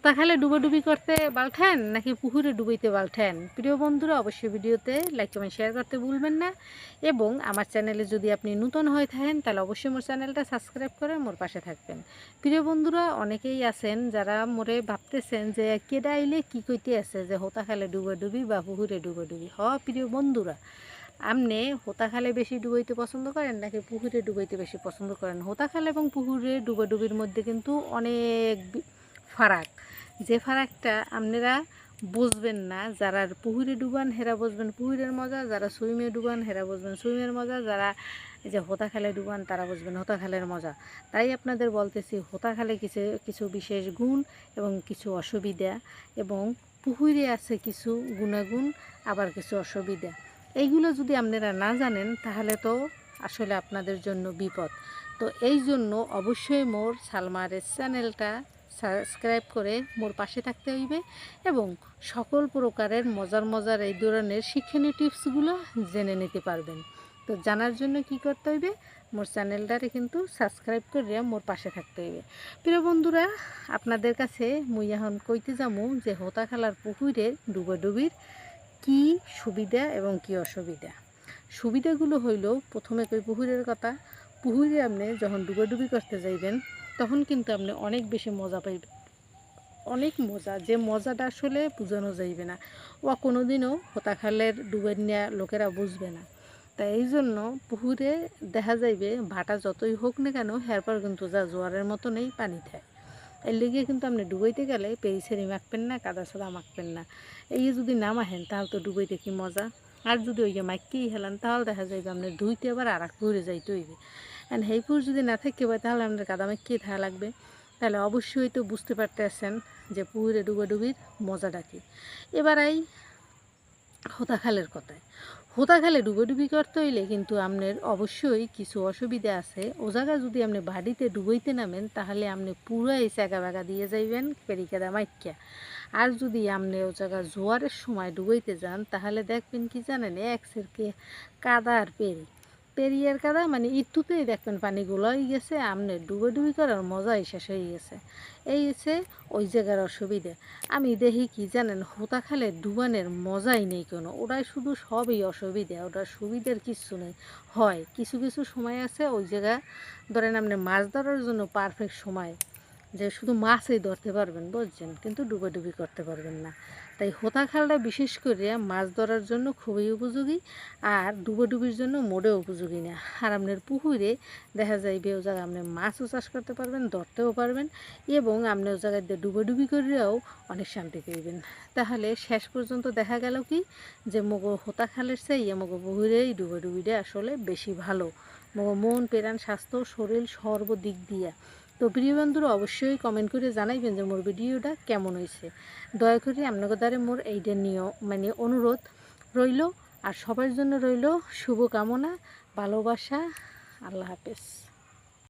হোতা খালে ডুবাডুবি করতে বালঠেন নাকি পুকুরে ডুবাইতে বালঠেন প্রিয় বন্ধুরা, অবশ্যই ভিডিওতে লাইক কমেন্ট শেয়ার করতে ভুলবেন না। এবং আমার চ্যানেলে যদি আপনি নূতন হয়ে থাকেন, তাহলে অবশ্যই মোর চ্যানেলটা সাবস্ক্রাইব করে মোর পাশে থাকবেন। প্রিয় বন্ধুরা, অনেকেই আছেন যারা মোরে ভাবতেছেন যে, কেডা আইলে কী কইতে আছে যে, হোতা খালে ডুবাডুবি বা পুকুরে ডুবাডুবি? হ, প্রিয় বন্ধুরা আপনি হোতা খালে বেশি ডুবাইতে পছন্দ করেন, নাকি পুকুরে ডুবাইতে বেশি পছন্দ করেন? হোতা খাল এবং পুকুরে ডুবাডুবির মধ্যে কিন্তু অনেক ফারাক। যে ফারাকটা আপনারা বুঝবেন না, যারা পুকুরে ডুবান হেরা বুঝবেন পুহুরের মজা, যারা সুইমে ডুবান হেরা বুঝবেন সুইমের মজা, যারা যে হোতা খালে ডুবান তারা বুঝবেন হোতা খালের মজা। তাই আপনাদের বলতেছি হোতা খালে কিছু কিছু বিশেষ গুণ এবং কিছু অসুবিধা এবং পুকুরে আছে কিছু গুণাগুণ, আবার কিছু অসুবিধা। এইগুলো যদি আপনারা না জানেন, তাহলে তো আসলে আপনাদের জন্য বিপদ। তো এই জন্য অবশ্যই মোর সালমারের চ্যানেলটা সাবস্ক্রাইব করে মোর পাশে থাকতে হইবে এবং সকল প্রকারের মজার মজার এই ধরনের শিক্ষণীয় টিপসগুলো জেনে নিতে পারবেন। তো জানার জন্য কি করতে হইবে? মোর চ্যানেলটারে কিন্তু সাবস্ক্রাইব করে মোর পাশে থাকতে হইবে। প্রিয় বন্ধুরা, আপনাদের কাছে মুই এখন কইতে যামু যে হোতা খেলার পুকুরে ডুবাডুবির কি সুবিধা এবং কি অসুবিধা। সুবিধাগুলো হইল প্রথমে কই পুকুরের কথা। পুকুরে আপনি যখন ডুবাডুবি করতে যাইবেন তখন কিন্তু আপনি অনেক বেশি মজা পাইবেন অনেক মজা, যে মজাটা আসলে বোঝানো যাইবে না। ও কোনোদিনও হতাখালের ডুবে নেওয়া লোকেরা বুঝবে না। তাই এই জন্য পুকুরে দেখা যাইবে, ভাটা যতই হোক না কেন হেরপর কিন্তু যা জোয়ারের মতো নেই, পানি থাকে এর লেগে কিন্তু আপনি ডুবাইতে গেলে পেরিছেরি মাখবেন না, কাদা সাদা মাখবেন না। এই যদি না মাহেন তাহলে তো ডুবাইতে কি মজা? আর যদি ওই যে মাইকেই হেলান, তাহলে দেখা যাইবে আপনি ধুইতে আবার আর এক পুকুরে যাইতে হইবে। অ্যান্ড সেই পুকুর যদি না থাকে পায় তাহলে আপনার কাদা মাইকেই থাকা লাগবে? তাহলে অবশ্যই তো বুঝতে পারতেছেন যে পুকুরে ডুবাডুবির মজাটা কী। এবার এই হোতাখালের কথায়। হোতাখালে ডুবাডুবি করতে হইলে কিন্তু আপনার অবশ্যই কিছু অসুবিধা আছে। ও জায়গায় যদি আপনি বাড়িতে ডুবাইতে নামেন, তাহলে আপনি পুরো এই চাকা বাগা দিয়ে যাইবেন পেরিকাদা মাইকিয়া আর যদি আপনি ও জায়গা জোয়ারের সময় ডুবাইতে যান, তাহলে দেখবেন কি জানেন, এক সেরকে কাদা আর পেরি পেরিয়ার কাদা মানে ইটুতেই দেখবেন পানিগুলো হয়ে গেছে, আমনে ডুবাডুবি করার মজাই শেষ হয়ে গেছে। এই হচ্ছে ওই জায়গার অসুবিধে। আমি দেখি কি জানেন, হোতা খালে ডুবানের মজাই নেই কোনো। ওটাই শুধু সবই অসুবিধা, ওটার সুবিধার কিছু নেই। হয়, কিছু কিছু সময় আছে ওই জায়গা, ধরেন আপনি মাছ ধরার জন্য পারফেক্ট সময়। যে শুধু মাছই ধরতে পারবেন, বুঝছেন? কিন্তু ডুবাডুবি করতে পারবেন না। তাই হোতা খালটা বিশেষ করে মাছ ধরার জন্য খুবই উপযোগী আর ডুবাডুবির জন্য মোটেও উপযোগী না। আর আপনার পুকুরে দেখা যাইবে ও জায়গায় আপনি মাছও চাষ করতে পারবেন, ধরতেও পারবেন এবং আপনি ও জায়গায় দিয়ে ডুবাডুবি করেও অনেক শান্তি পাইবেন। তাহলে শেষ পর্যন্ত দেখা গেল কি? যে মগো হোতা খালের চেয়ে মগো পুকুরেই ডুবাডুবিটা আসলে বেশি ভালো। মগো মন পেরান স্বাস্থ্য, শরীর সর্বদিক দিয়া। তো প্রিয় বন্ধুরা, অবশ্যই কমেন্ট করে জানাইবেন যে মোর ভিডিওটা কেমন হয়েছে দয়া করে আপনাকে দ্বারে মোর এইটা নিয়ে মানে অনুরোধ রইল। আর সবার জন্য রইল শুভকামনা, ভালোবাসা, আল্লাহ হাফেজ।